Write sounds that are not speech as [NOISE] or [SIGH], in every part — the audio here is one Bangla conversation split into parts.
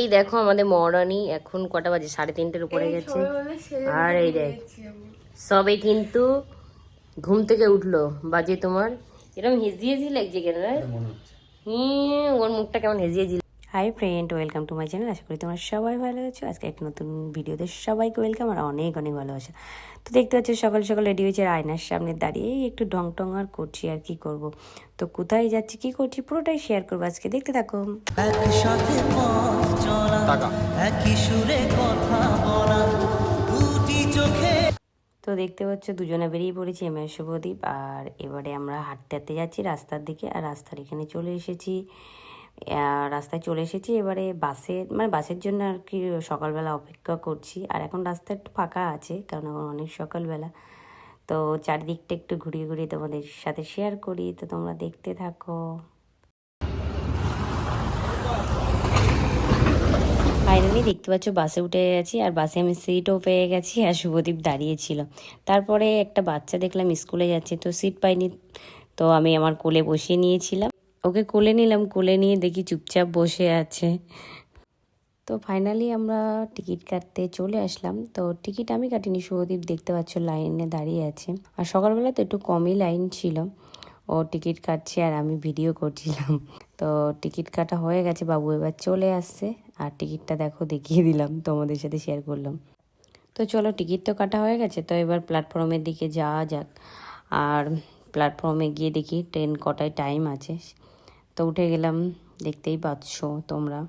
এই দেখো আমাদের মহারানী এখন কটা বাজে? সাড়ে তিনটের উপরে গেছে। আর এই দেখ সবে কিন্তু ঘুম থেকে উঠল। বাজে তোমার এরকম হেজিয়েছি লাগছে কেন রে? হুম ওর মুখটা কেমন হেজিয়েছি hi friend welcome to my channel আশা করি তোমরা সবাই ভালো আছো। আজকে একটা নতুন ভিডিওতে সবাইকে ওয়েলকাম আর অনেক অনেক ভালোবাসা। তো দেখতে পাচ্ছ সকাল সকাল রেডি হয়েছে আর আয়নার সামনে দাঁড়িয়ে এই একটু ঢং টং আর করছি আর কি করব। তো কোথায় যাচ্ছি কি করছি পুরোটাই শেয়ার করব আজকে। দেখতে থাকো। তো দেখতে পাচ্ছ দুজনে বেরিয়ে পড়েছি এম এস শুভদীপ আর এবারে আমরা হাঁটতে হাঁটতে যাচ্ছি রাস্তার দিকে। আর রাস্তার এখানে চলে এসেছি। রাস্তায় চলে এসেছি। এবারে বাসে মানে বাসের জন্য আর কি সকালবেলা অপেক্ষা করছি। আর এখন রাস্তা একটু ফাঁকা আছে, কারণ এখন অনেক সকালবেলা। তো চারিদিকটা একটু ঘুরিয়ে ঘুরিয়ে তোমাদের সাথে শেয়ার করি। তো তোমরা দেখতে থাকো। ফাইনালি দেখতে পাচ্ছ বাসে উঠে গেছি। আর বাসে আমি সিটও পেয়ে গেছি আর শুভদীপ দাঁড়িয়েছিল তারপরে একটা বাচ্চা দেখলাম স্কুলে যাচ্ছে, তো সিট পাইনি। তো আমি আমার কোলে বসিয়ে নিয়েছিলাম। ওকে কোলে নিলাম, কোলে নিয়ে দেখি চুপচাপ বসে আছে। তো ফাইনালি আমরা টিকিট কাটতে চলে আসলাম। তো টিকিট আমি কাটিনি শুভদীপ দেখতে পাচ্ছ লাইনে দাঁড়িয়ে আছে। আর সকালবেলা তো একটু কমই লাইন ছিল। ও টিকিট কাটছে আর আমি ভিডিও করছিলাম। তো টিকিট কাটা হয়ে গেছে, বাবু এবার চলে আসছে। আর টিকিটটা দেখো, দেখিয়ে দিলাম, তোমাদের সাথে শেয়ার করলাম। তো চলো, টিকিট তো কাটা হয়ে গেছে। তো এবার প্ল্যাটফর্মের দিকে যাওয়া যাক। আর প্ল্যাটফর্মে গিয়ে দেখি ট্রেন কটায় টাইম আছে। তো উঠে গেলাম, দেখতেই পাচ্ছ তোমরা।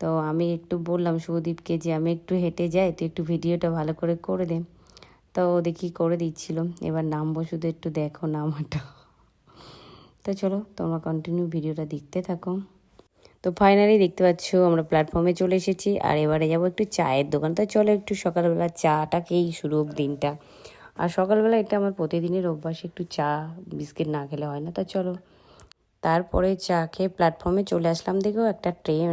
তো আমি একটু বললাম শুভদীপকে যে আমি একটু হেঁটে যাই তো একটু ভিডিওটা ভালো করে করে দে। তো দেখি করে দিচ্ছিল। এবার নামবো শুধু একটু দেখো নামাটা। তো চলো তোমরা কন্টিনিউ ভিডিওটা দেখতে থাকো। তো ফাইনালি দেখতে পাচ্ছ আমরা প্ল্যাটফর্মে চলে এসেছি। আর এবারে যাব একটু চায়ের দোকান। তো চলো একটু সকালবেলা চাটা খেয়েই শুরু হোক দিনটা। আর সকালবেলা এটা আমার প্রতিদিনের অভ্যাস, একটু চা, বিস্কিট না খেলে হয় না। তো চলো তারপরে চা খেয়ে প্ল্যাটফর্মে চলে আসলাম। দেখেও একটা ট্রেন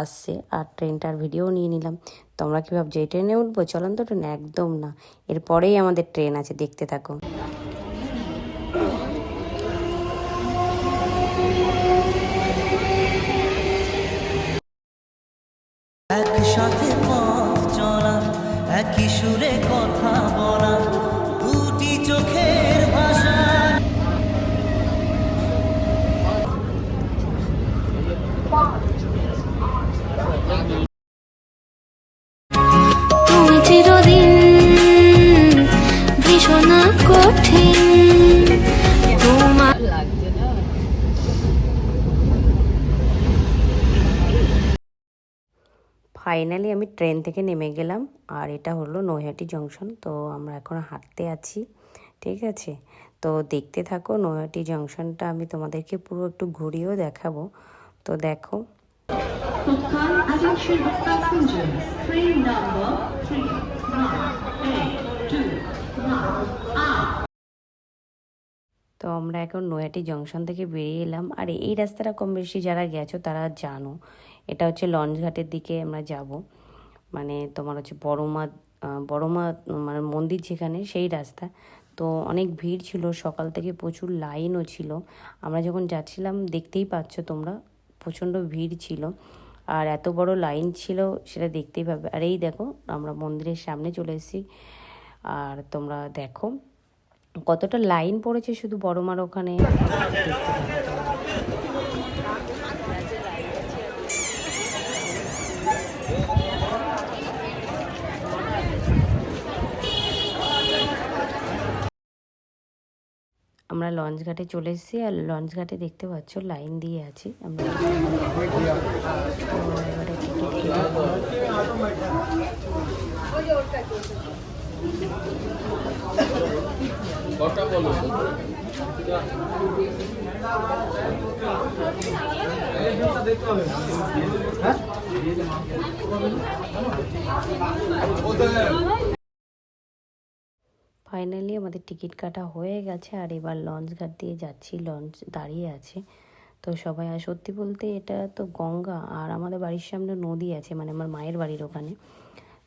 আসছে আর ট্রেনটার ভিডিও নিয়ে নিলাম। তোমরা কি ভাবছ, এই ট্রেনে উঠবো? চলন্ত ট্রেন একদম না। এরপরেই আমাদের ট্রেন আছে, দেখতে থাকো। একসাথে কথা বলা, দুটি চোখের ভীষণ কঠিন। তোমার ফাইনালি আমি ট্রেন থেকে নেমে গেলাম আর এটা হলো নৈহাটি জংশন তো আমরা এখন হাঁটতে আছি ঠিক আছে? তো দেখতে থাকো নৈহাটি জংশনটা আমি তোমাদেরকে পুরো একটু ঘুরিয়েও দেখাবো। তো দেখো। Passengers, train number 3982 তো আমরা এখন নৈহাটি জংশন থেকে বেরিয়ে এলাম। আর এই রাস্তাটা কম বেশি যারা গেছো তারা জানো। এটা হচ্ছে লঞ্চ ঘাটের দিকে আমরা যাব। মানে তোমার হচ্ছে বড়মা বড়মা মানে মন্দির যেখানে সেই রাস্তা। তো অনেক ভিড় ছিল, সকাল থেকে প্রচুর লাইনও ছিল। আমরা যখন যাচ্ছিলাম দেখতেই পাচ্ছ তোমরা, প্রচণ্ড ভিড় ছিল। আর এত বড় লাইন ছিল, সেটা দেখতেই পাবে। আর এই দেখো, আমরা মন্দিরের সামনে চলে এসেছি। আর তোমরা দেখো, কতটা লাইন পড়েছে শুধু বড় মার ওখানে। আমরা লঞ্চ ঘাটে চলে এসেছি, আর লঞ্চ ঘাটে দেখতে পাচ্ছ লাইন দিয়ে আছি আমরা তো এবারে ফাইনালি আমাদের টিকিট কাটা হয়ে গেছে আর এবার লঞ্চ ঘাট দিয়ে যাচ্ছি, লঞ্চ দাঁড়িয়ে আছে। তো সবাই, আর সত্যি বলতে এটা তো গঙ্গা, আর আমাদের বাড়ির সামনে নদী আছে মানে আমার মায়ের বাড়ির ওখানে।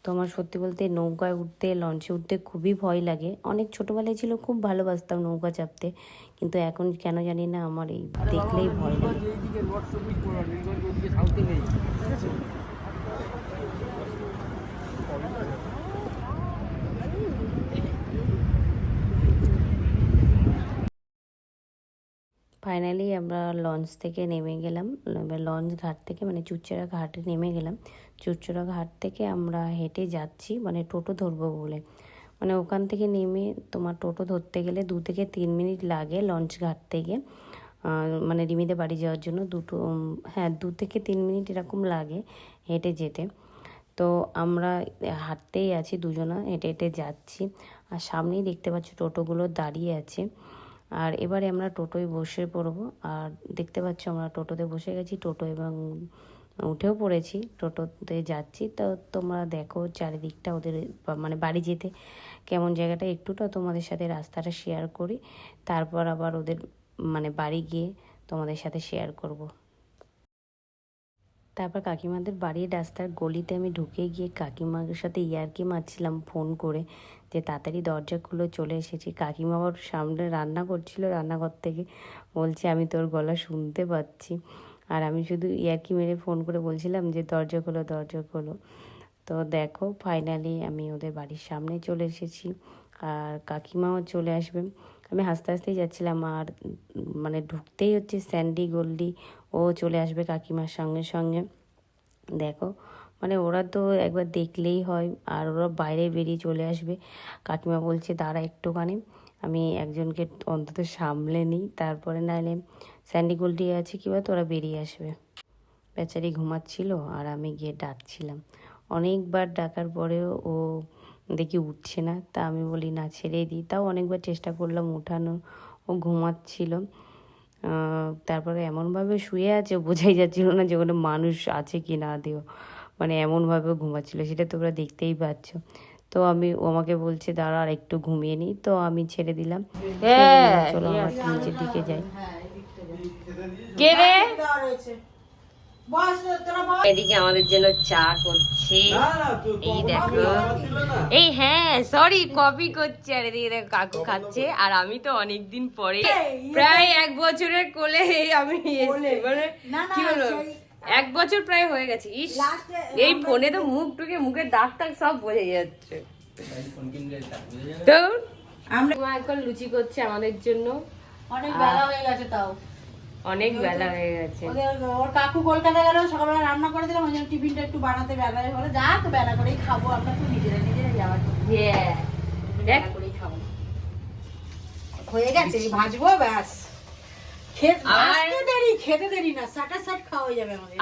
তো আমার সত্যি বলতে নৌকায় উঠতে লঞ্চে উঠতে খুবই ভয় লাগে। অনেক ছোটোবেলায় ছিল, খুব ভালোবাসতাম নৌকা চাপতে। কিন্তু এখন কেন জানি না আমার এই দেখলেই ভয় লাগে। আচ্ছা। ফাইনালি আমরা লঞ্চ থেকে নেমে গেলাম। লঞ্চ ঘাট থেকে মানে চুচড়া ঘাটে নেমে গেলাম। চুচড়া ঘাট থেকে আমরা হেঁটে যাচ্ছি মানে টোটো ধরবো বলে। মানে ওখান থেকে নেমে তোমার টোটো ধরতে গেলে দু থেকে তিন মিনিট লাগে লঞ্চ ঘাট থেকে। মানে রিমিতে বাড়ি যাওয়ার জন্য দুটো হ্যাঁ দু থেকে তিন মিনিট এরকম লাগে হেঁটে যেতে। তো আমরা হাঁটতেই আছি দুজনা, হেঁটে হেঁটে যাচ্ছি। আর সামনেই দেখতে পাচ্ছি টোটোগুলো দাঁড়িয়ে আছে। আর এবারে আমরা টোটোয় বসে পড়ব। আর দেখতে পাচ্ছ আমরা টোটোতে বসে গেছি। টোটো এবং উঠেও পড়েছি। টোটোতে যাচ্ছি। তো তোমরা দেখো চারিদিকটা ওদের মানে বাড়ি যেতে কেমন জায়গাটা একটুটা তোমাদের সাথে রাস্তাটা শেয়ার করি। তারপর আবার ওদের মানে বাড়ি গিয়ে তোমাদের সাথে শেয়ার করব। তারপর কাকিমাদের বাড়ির রাস্তার গলিতে আমি ঢুকে গিয়ে কাকিমার সাথে ইয়ার্কি মারছিলাম ফোন করে। যে তাড়াতাড়ি দরজা খুলে চলে এসেছি। কাকিমা আবার সামনে রান্না করছিল, রান্নাঘর থেকে বলছে, আমি তোর গলা শুনতে পাচ্ছি। আর আমি শুধু ইয়ার্কি মেরে ফোন করে বলছিলাম যে, দরজা খোলো দরজা খোলো। তো দেখো ফাইনালি আমি ওদের বাড়ির সামনে চলে এসেছি আর কাকিমাও চলে আসবে। আমি হাসতে হাসতেই যাচ্ছিলাম আর মানে ঢুকতেই হচ্ছে স্যান্ডি গোল্ডি, ও চলে আসবে কাকিমার সঙ্গে সঙ্গে। দেখো মানে ওরা তো একবার দেখলেই হয়, আর ওরা বাইরে বেরিয়ে চলে আসবে। কাকিমা বলছে, দাঁড়া একটুখানি, আমি একজনকে অন্তত সামলে নিই, তারপরে নাহলে স্যান্ডি গোল্ডি আছে কিবা তোরা বেরিয়ে আসবে। বেচারি ঘুমাচ্ছিল, আর আমি গিয়ে ডাকছিলাম। অনেকবার ডাকার পরেও ও দেখি উঠছে না, তা আমি বলি, না, ছেড়ে দিই তাও অনেকবার চেষ্টা করলাম উঠানো ও ঘুমাচ্ছিল। তারপরে এমনভাবে শুয়ে আছে বোঝাই যাচ্ছিল না যে ওখানে মানুষ আছে কি না দিও মানে এমনভাবে ঘুমাচ্ছিল সেটা তোমরা দেখতেই পাচ্ছ। তো আমি ও আমাকে বলছে দাঁড়া আর একটু ঘুমিয়ে নিই তো আমি ছেড়ে দিলাম। চলো আমরা একটু নিচের দিকে যাই। কে রে? এদিকে আমাদের জন্য চা করছে। এই দেখো। এই হ্যাঁ সরি কপি করছে। আর এদিকে দেখো কাকু খাচ্ছে। আর আমি তো অনেকদিন পরে প্রায় এক বছরের কোলে আমি মানে কি বলব এক বছর প্রায় হয়ে গেছে। ইস এই ফোনে তো মুখ টুকে মুখের দাগ টাগ সব বোঝা যাচ্ছে। তো? আমরা এখন লুচি করছে আমাদের জন্য। অনেক বেলা হয়ে গেছে তাও। অনেক বেলা হয়ে গেছে। ওর কাকু কলকাতা গেল সকালবেলা রান্না করে দিলাম ওই জন্য টিফিনটা একটু বানাতে বেলা হলে যা তো বেলা করেই খাব আমরা তো নিজেরা নিজেরা যাওয়ার বেলা করেই খাব। হয়ে গেছে ভাজবো ব্যাস।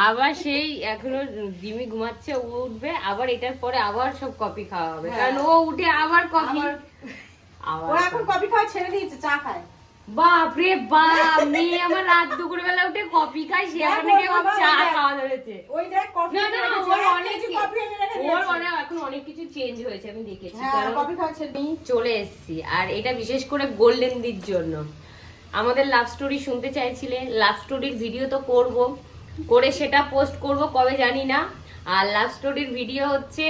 আবার সেই এখনও ডিমি ঘুমাচ্ছে ও উঠবে আবার এটার পরে আবার সব কফি খাওয়া হবে। হ্যাঁ। কারণ ও উঠে আবার কফি আবার- আবার ও এখন কফি খাওয়া ছেড়ে দিয়েছে চা খায়। বাপ রে বাপ মেয়ে আমার রাত দুপুর বেলা উঠে কফি খায় সে আবার নাকি ওর চা খাওয়া ধরেছে। ওই দেখ কফি না না ওর অনেক কফি এনে রেখে ওর অনেক এখন অনেক কিছু চেঞ্জ হয়েছে আমি দেখেছি। হ্যাঁ কারণ কফি খাওয়া ছেড়ে চলে এসেছি আর এটা বিশেষ করে গোল্ডেন দির জন্য। আমাদের লাভ স্টোরি শুনতে চাইছিলে। লাভ স্টোরির ভিডিও তো করব। করে সেটা পোস্ট করব কবে জানি না। আর লাভ স্টোরির ভিডিও হচ্ছে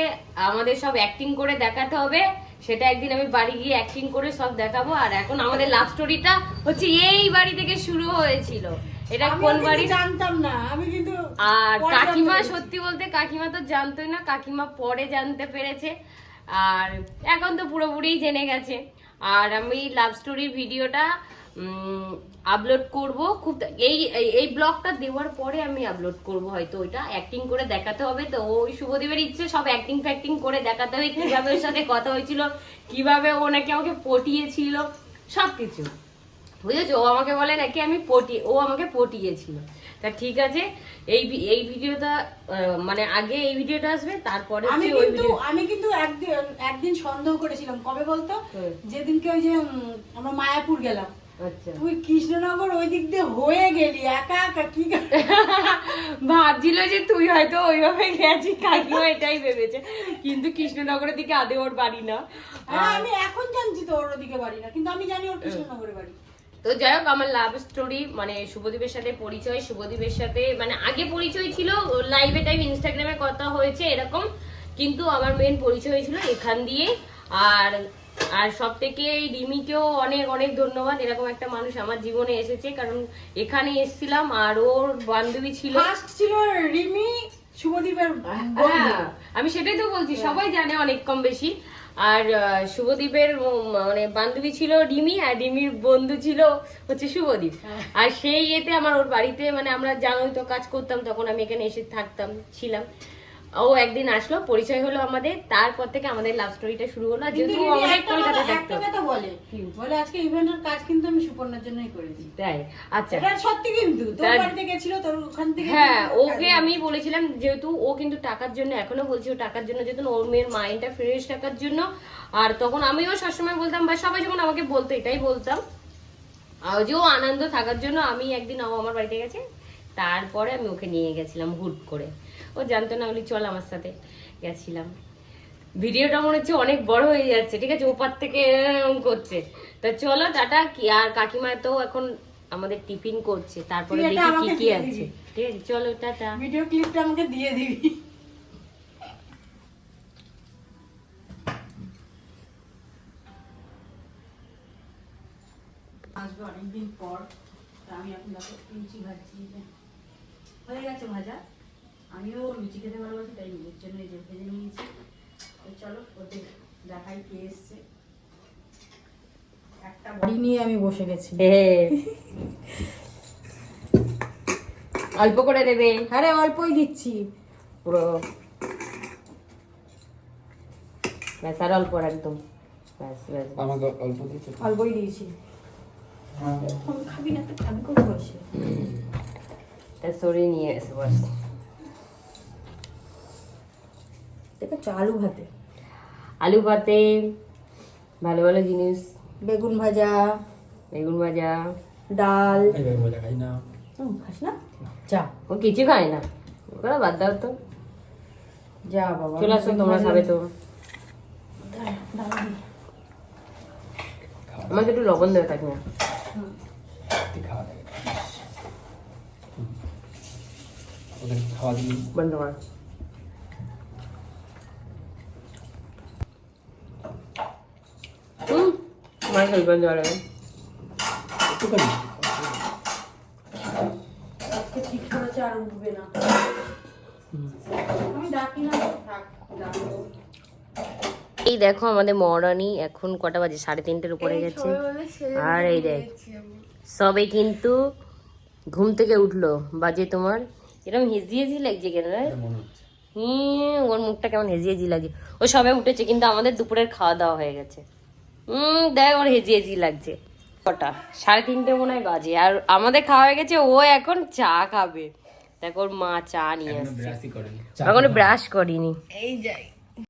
আমাদের সব অ্যাক্টিং করে দেখাতে হবে। সেটা একদিন আমি বাড়ি গিয়ে অ্যাক্টিং করে সব দেখাবো। আর এখন আমাদের লাভ স্টোরিটা হচ্ছে এই বাড়ি থেকে শুরু হয়েছিল। এটা কোন বাড়ি? জানতাম না। আমি কিন্তু আর কাকিমা সত্যি বলতে কাকিমা তো জানতোই না। কাকিমা পরে জানতে পেরেছে। আর এখন তো পুরোপুরি জেনে গেছে। আর আমি লাভ স্টোরির ভিডিওটা আপলোড করব। খুব এই এই- ব্লগটা দেওয়ার পরে আমি আপলোড করব হয়তো ওইটা। অ্যাক্টিং করে দেখাতে হবে তো। ওই শুভদেবের ইচ্ছে সব অ্যাক্টিং ফ্যাক্টিং করে দেখাতে হবে কীভাবে ওর সাথে কথা হয়েছিল কীভাবে ও নাকি আমাকে পটিয়েছিল সবকিছু। বুঝেছ? ও আমাকে বলে নাকি আমি পটি ও আমাকে পটিয়েছিল। তা ঠিক আছে এই এই ভিডিওটা মানে আগে এই ভিডিওটা আসবে তারপরে আমি কিন্তু আমি কিন্তু একদিন একদিন সন্দেহ করেছিলাম। কবে বলতো? যেদিনকে ওই যে আমরা মায়াপুর গেলাম। তুই কৃষ্ণনগর ওই দিক দিয়ে হয়ে গেলি একা একা কি [LAUGHS] ভাবছিল যে তুই হয়তো ওইভাবে গেছি কাকিমা এটাই ভেবেছে। কিন্তু কৃষ্ণনগরের দিকে আদে ওর বাড়ি না। হ্যাঁ, আমি এখন জানছি তো ওর ওদিকে বাড়ি না কিন্তু আমি জানি ওর কৃষ্ণনগরের বাড়ি। তো যাই হোক আমার লাভ স্টোরি মানে শুভদীপের সাথে পরিচয় শুভদীপের সাথে মানে আগে পরিচয় ছিল লাইভে টাইম ইনস্টাগ্রামে কথা হয়েছে এরকম কিন্তু আমার মেন পরিচয় হয়েছিল এখান দিয়ে। আর আর সব থেকে এই রিমিকেও অনেক অনেক ধন্যবাদ। এরকম একটা মানুষ আমার জীবনে এসেছে কারণ এখানে এসেছিলাম আর ওর বান্ধবী ছিল। ছিল রিমি শুভদীপের হ্যাঁ আমি সেটাই তো বলছি সবাই জানে অনেক কম বেশি। আর শুভদীপের মানে বান্ধবী ছিল রিমি আর রিমির বন্ধু ছিল হচ্ছে শুভদীপ। আর সেই ইয়েতে আমার ওর বাড়িতে মানে আমরা জানোই তো কাজ করতাম তখন আমি এখানে এসে থাকতাম ছিলাম। ও একদিন আসলো পরিচয় হলো আমাদের তারপর থেকে আমাদের লাভ স্টোরিটা শুরু হলো যেহেতু অনেক কলকাতা কথা- থাকতো কথা বলে বলে আজকে ইভেন্টের কাজ কিন্তু আমি সুপর্ণার জন্যই করেছি। তাই? আচ্ছা। এটা সত্যি কিন্তু তোর বাড়িতে গেছিল তোর ওখান থেকে হ্যাঁ ওকে আমি বলেছিলাম যেহেতু ও কিন্তু টাকার জন্য এখনও বলছি ও টাকার জন্য যেহেতু ওর মেয়ের মাইন্ডটা ফ্রেশ রাখার জন্য আর তখন আমিও সবসময় বলতাম বা সবাই যখন আমাকে বলতো এটাই বলতাম আর যে ও আনন্দ থাকার জন্য আমি একদিন আমার বাড়িতে গেছে তারপরে আমি ওকে নিয়ে গেছিলাম হুট করে। ও জানতো না বলি চল আমার সাথে। গেছিলাম। ভিডিওটা মনে হচ্ছে অনেক বড় হয়ে যাচ্ছে ঠিক আছে? ওপার থেকে করছে। তা চলো টাটা কি আর কাকিমা তো এখন আমাদের টিফিন করছে তারপরে দেখি কি কি আছে। ঠিক আছে চলো টাটা। ভিডিও ক্লিপটা আমাকে দিয়ে দিবি। আসবে অনেকদিন পর তা আমি এখন দেখো লুচি ভাজছি। হয়ে গেছে ভাজা। আমিও লুচি খেতে ভালোবাসি তাই নিজের জন্য এই যে ভেজে নিয়েছি। তো চলো ওদের দেখাই কে এসছে। একটা বাড়ি নিয়ে আমি বসে গেছি। অল্প করে দেবে। আরে অল্পই দিচ্ছি। পুরো। ব্যাস আর অল্প একদম। ব্যাস ব্যাস আমাকে অল্প দিয়েছে অল্পই দিয়েছি। আমি খাবি না তো আমি করে বসে সরিয়ে নিয়ে এসে বস। দেখো আলু ভাতে। আলু ভাতে ভালো ভালো জিনিস। বেগুন ভাজা। বেগুন ভাজা। ডাল। খাই না। খাস না? যা। ও কিছু খায় না। ওগুলো বাদ দাও তো। যা বাবা চলে আসো তোমরা খাবে তো। আমাকে একটু লবণ দেবে তুই খাওয়া ওদের খাওয়া দিবি বন্ধ কর। হুম আমার খেলবেন একটুখানি। ঠিক করেছে আর উঠবে না। আমি ডাকি না থাক ডাকবো। এই দেখো আমাদের মহারানী এখন কটা বাজে? সাড়ে তিনটের উপরে গেছে। আর এই দেখ সবে কিন্তু ঘুম থেকে উঠল। বাজে তোমার এরকম হেজি হেজি লাগছে কেন রে? মনে হুম ওর মুখটা কেমন হেজি হেজি লাগে ও সবে উঠেছে কিন্তু আমাদের দুপুরের খাওয়া দাওয়া হয়ে গেছে। হুম দেখ ওর হেজি হেজি লাগছে। কটা? সাড়ে তিনটে মনে হয় বাজে। আর আমাদের খাওয়া হয়ে গেছে ও এখন চা খাবে। দেখ ওর মা চা নিয়ে আসছে। এখনও ব্রাশ করিনি। এই যাই।